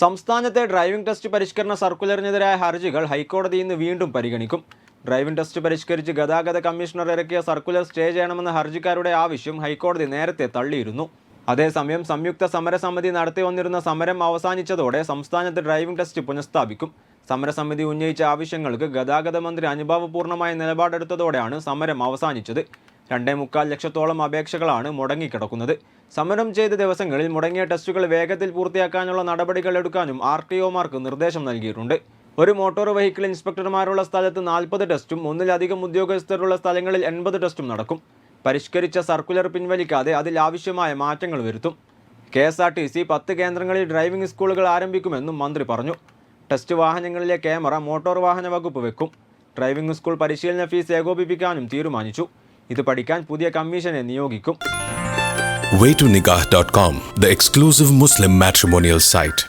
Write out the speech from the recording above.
സംസ്ഥാനത്തെ driving test പരിഷ്കരണ സർക്കുലറിനെതിരായ ഹർജികൾ ഹൈക്കോടതി ഇന്ന് വീണ്ടും പരിഗണിക്കും. ഡ്രൈവിംഗ് ടെസ്റ്റ് പരിഷ്കരിച്ച് ഗതാഗത കമ്മീഷണർ ഇറക്കിയ സർക്കുലർ സ്റ്റേ ചെയ്യണമെന്ന ഹർജിക്കാരുടെ ആവശ്യം ഹൈക്കോടതി നേരത്തെ തള്ളിയിരുന്നു. അതേസമയം സംയുക്ത സമരസമിതി നടത്തി വന്നിരുന്ന സമരം അവസാനിച്ചതോടെ സംസ്ഥാനത്ത് ഡ്രൈവിംഗ് ടെസ്റ്റ് പുനഃസ്ഥാപിക്കും. സമരസമിതി ഉന്നയിച്ച ആവശ്യങ്ങൾക്ക് ഗതാഗത മന്ത്രി അനുഭാവപൂർണമായ നിലപാടെടുത്തതോടെയാണ് സമരം അവസാനിച്ചത്. രണ്ടേ മുക്കാൽ ലക്ഷത്തോളം അപേക്ഷകളാണ് മുടങ്ങിക്കിടക്കുന്നത്. സമരം ചെയ്ത ദിവസങ്ങളിൽ മുടങ്ങിയ ടെസ്റ്റുകൾ വേഗത്തിൽ പൂർത്തിയാക്കാനുള്ള നടപടികൾ എടുക്കാനും ആർ ടി ഒമാർക്ക് നിർദ്ദേശം നൽകിയിട്ടുണ്ട്. ഒരു മോട്ടോർ വെഹിക്കിൾ ഇൻസ്പെക്ടർമാരുള്ള സ്ഥലത്ത് നാൽപ്പത് ടെസ്റ്റും ഒന്നിലധികം ഉദ്യോഗസ്ഥരുള്ള സ്ഥലങ്ങളിൽ എൺപത് ടെസ്റ്റും നടക്കും. പരിഷ്കരിച്ച സർക്കുലർ പിൻവലിക്കാതെ അതിൽ ആവശ്യമായ മാറ്റങ്ങൾ വരുത്തും. K S R T C പത്ത് കേന്ദ്രങ്ങളിൽ ഡ്രൈവിംഗ് സ്കൂളുകൾ ആരംഭിക്കുമെന്നും മന്ത്രി പറഞ്ഞു. ടെസ്റ്റ് വാഹനങ്ങളിലെ ക്യാമറ മോട്ടോർ വാഹന വകുപ്പ് വെക്കും. ഡ്രൈവിംഗ് സ്കൂൾ പരിശീലന ഫീസ് ഏകോപിപ്പിക്കാനും തീരുമാനിച്ചു. ഇത് പഠിക്കാൻ പുതിയ കമ്മീഷനെ നിയോഗിക്കും waytonikah.com, the exclusive Muslim matrimonial site.